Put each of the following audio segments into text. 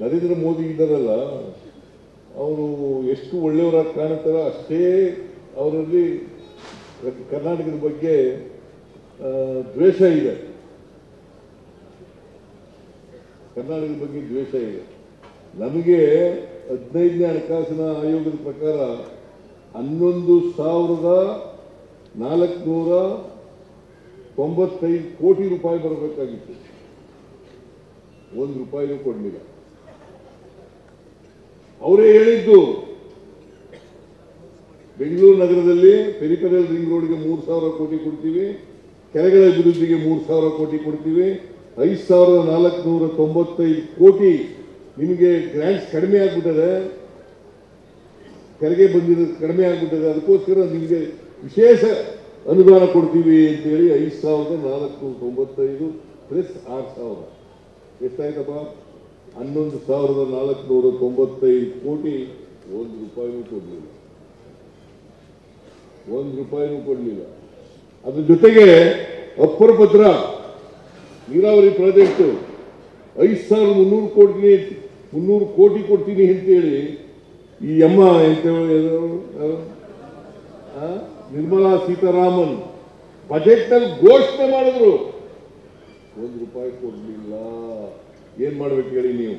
ನರೇಂದ್ರ ಮೋದಿ ಇದ್ದಾರಲ್ಲ, ಅವರು ಎಷ್ಟು ಒಳ್ಳೆಯವರಾಗಿ ಕಾಣುತ್ತಾರೋ ಅಷ್ಟೇ ಅವರಲ್ಲಿ ಕರ್ನಾಟಕದ ಬಗ್ಗೆ ದ್ವೇಷ ಇದೆ. ಕರ್ನಾಟಕದ ಬಗ್ಗೆ ದ್ವೇಷ ಇದೆ. ನಮಗೆ ಹದಿನೈದನೇ ಹಣಕಾಸಿನ ಆಯೋಗದ ಪ್ರಕಾರ ಹನ್ನೊಂದು ಸಾವಿರದ ನಾಲ್ಕುನೂರ ತೊಂಬತ್ತೈದು ಕೋಟಿ ರೂಪಾಯಿ ಬರಬೇಕಾಗಿತ್ತು. ಒಂದು ರೂಪಾಯಿನೂ ಕೊಡಲಿಲ್ಲ. ಅವರೇ ಹೇಳಿದ್ದು, ಬೆಂಗಳೂರು ನಗರದಲ್ಲಿ ಪೆರಿಪೆರಲ್ ರಿಂಗ್ ರೋಡ್ಗೆ ಮೂರು ಸಾವಿರ ಕೋಟಿ ಕೊಡ್ತೀವಿ, ಕೆರೆಗಳ ಅಭಿವೃದ್ಧಿಗೆ ಮೂರು ಸಾವಿರ ಕೋಟಿ ಕೊಡ್ತೀವಿ, ಐದು ಸಾವಿರದ ನಾಲ್ಕುನೂರ ತೊಂಬತ್ತೈದು ಕೋಟಿ ನಿಮಗೆ ಗ್ರ್ಯಾಂಟ್ಸ್ ಕಡಿಮೆ ಆಗ್ಬಿಟ್ಟದೆ ತೆರಿಗೆ ಬಂದಿರೋದು ಕಡಿಮೆ ಆಗ್ಬಿಟ್ಟದೆ, ಅದಕ್ಕೋಸ್ಕರ ನಿಮಗೆ ವಿಶೇಷ ಅನುದಾನ ಕೊಡ್ತೀವಿ ಅಂತೇಳಿ ಐದು ಸಾವಿರದ ನಾಲ್ಕು ತೊಂಬತ್ತೈದು ಪ್ಲಸ್ ಆರು ಸಾವಿರ. ಎಷ್ಟಾಯ್ತಪ್ಪ? ಹನ್ನೊಂದು ಸಾವಿರದ ನಾಲ್ಕುನೂರ ತೊಂಬತ್ತೈದು ಕೋಟಿ ಒಂದು ರೂಪಾಯಿನೂ ಕೊಡಲಿಲ್ಲ. ಒಂದು ರೂಪಾಯಿನೂ ಕೊಡಲಿಲ್ಲ. ಅದ್ರ ಜೊತೆಗೆ ಅಪ್ಪರ ಪತ್ರ ನೀರಾವರಿ ಪ್ರಾಜೆಕ್ಟ್ ಐದು ಸಾವಿರದ ಮುನ್ನೂರು ಕೋಟಿ ಮುನ್ನೂರು ಕೋಟಿ ಕೊಡ್ತೀನಿ ಅಂತೇಳಿ ಈ ಅಮ್ಮ ಎಂತ? ನಿರ್ಮಲಾ ಸೀತಾರಾಮನ್ ಬಜೆಟ್ನಲ್ಲಿ ಘೋಷಣೆ ಮಾಡಿದ್ರು. ಒಂದು ರೂಪಾಯಿ ಕೊಡ್ಲಿಲ್ಲ. ಏನ್ ಮಾಡ್ಬೇಕು ಹೇಳಿ ನೀವು?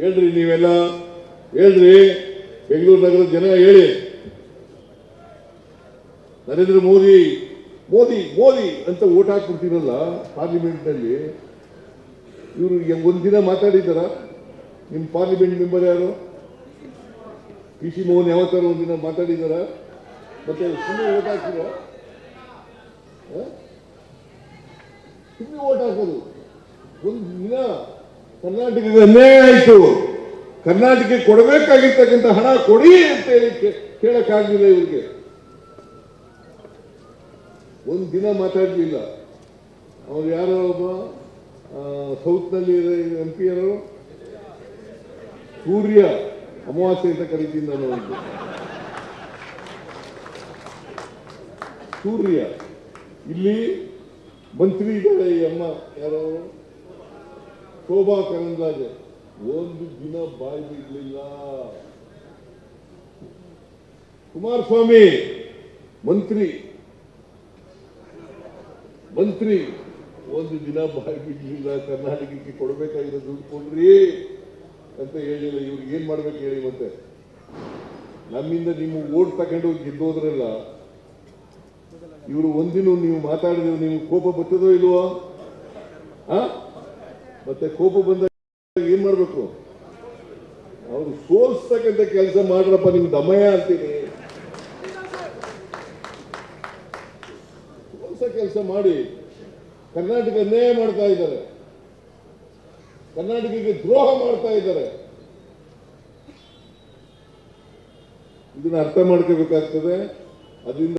ಹೇಳ್ರಿ ನೀವೆಲ್ಲ. ಹೇಳ್ರಿ. ಬೆಂಗಳೂರು ನಗರದ ಜನ ಹೇಳಿ. ನರೇಂದ್ರ ಮೋದಿ ಮೋದಿ ಮೋದಿ ಅಂತ ಓಟ್ ಹಾಕ್ಬಿಡ್ತೀರಲ್ಲ ಪಾರ್ಲಿಮೆಂಟ್ನಲ್ಲಿ ಇವರು ಒಂದಿನ ಮಾತಾಡಿದ್ದಾರ? ನಿಮ್ಮ ಪಾರ್ಲಿಮೆಂಟ್ ಮೆಂಬರ್ ಯಾರು? ಪಿ ಸಿ ಮೋಹನ್ ಯಾವತ್ತಾರು ಒಂದಿನ ಮಾತಾಡಿದಾರ ಮತ್ತೆ ಸುಮ್ಮನೆ ಓಟ್ ಹಾಕ್ತೀರ ಸುಮ್ಮನೆ ಓಟ್ ಹಾಕೋದು. ಒಂದು ದಿನ ಕರ್ನಾಟಕಕ್ಕೆ ಅನ್ಯಾಯ ಆಯಿತು. ಕರ್ನಾಟಕಕ್ಕೆ ಕೊಡಬೇಕಾಗಿರ್ತಕ್ಕಂಥ ಹಣ ಕೊಡಿ ಅಂತ ಹೇಳಿ ಕೇಳಕ್ಕಾಗಲಿಲ್ಲ ಇವರಿಗೆ. ಒಂದು ದಿನ ಮಾತಾಡಲಿಲ್ಲ. ಅವ್ರು ಯಾರೋ ಒಬ್ಬ ಸೌತ್ನಲ್ಲಿ ಎಂ ಪಿ ಯಾರು ಸೂರ್ಯ ಅಮಾವಾಸ್ಯೆ ಅಂತ ಕರಿತೀನಿ ನಾನು ಒಂದು ಸೂರ್ಯ, ಇಲ್ಲಿ ಮಂತ್ರಿ ಇದ್ದಾರೆ ಅಮ್ಮ ಯಾರೋ? ಶೋಭಾ ಕರಂದ್ಲಾಜೆ, ಒಂದು ದಿನ ಬಾಯಿ ಬಿಡ್ಲಿಲ್ಲ. ಕುಮಾರಸ್ವಾಮಿ, ಮಂತ್ರಿ ಮಂತ್ರಿ, ಒಂದು ದಿನ ಬಾಯಿ ಬಿಡ್ಲಿಲ್ಲ, ಕರ್ನಾಟಕಕ್ಕೆ ಕೊಡಬೇಕಾಗಿರೋ ದುಡ್ಡು ಕೊಡ್ರಿ ಅಂತ ಹೇಳಿಲ್ಲ ಇವ್ರಿಗೆ ಏನ್ ಮಾಡ್ಬೇಕು ಹೇಳಿ ಮತ್ತೆ. ನಮ್ಮಿಂದ ನಿಮ್ಮ ಓಟ್ ತಗೊಂಡು ಗೆದ್ದೋದ್ರಲ್ಲ, ಇವರು ಒಂದಿನ ನೀವು ಮಾತಾಡಿದ್ರೆ ನಿಮ್ಗೆ ಕೋಪ ಬರ್ತದೋ ಇಲ್ವೋ? ಆ ಮತ್ತೆ ಕೋಪ ಬಂದಾಗ ಏನ್ ಮಾಡ್ಬೇಕು? ಅವ್ರು ಸೋಲ್ಸ್ತಕ್ಕಂಥ ಕೆಲಸ ಮಾಡ್ರಪ್ಪ ನಿಮ್ ದಮಯ ಅಂತೀನಿ. ಸೋಲ್ಸ ಕೆಲಸ ಮಾಡಿ ಕರ್ನಾಟಕ ಅನ್ಯಾಯ ಮಾಡ್ತಾ ಇದ್ದಾರೆ. ಕರ್ನಾಟಕಕ್ಕೆ ದ್ರೋಹ ಮಾಡ್ತಾ ಇದ್ದಾರೆ. ಇದನ್ನ ಅರ್ಥ ಮಾಡ್ಕೋಬೇಕಾಗ್ತದೆ. ಅದರಿಂದ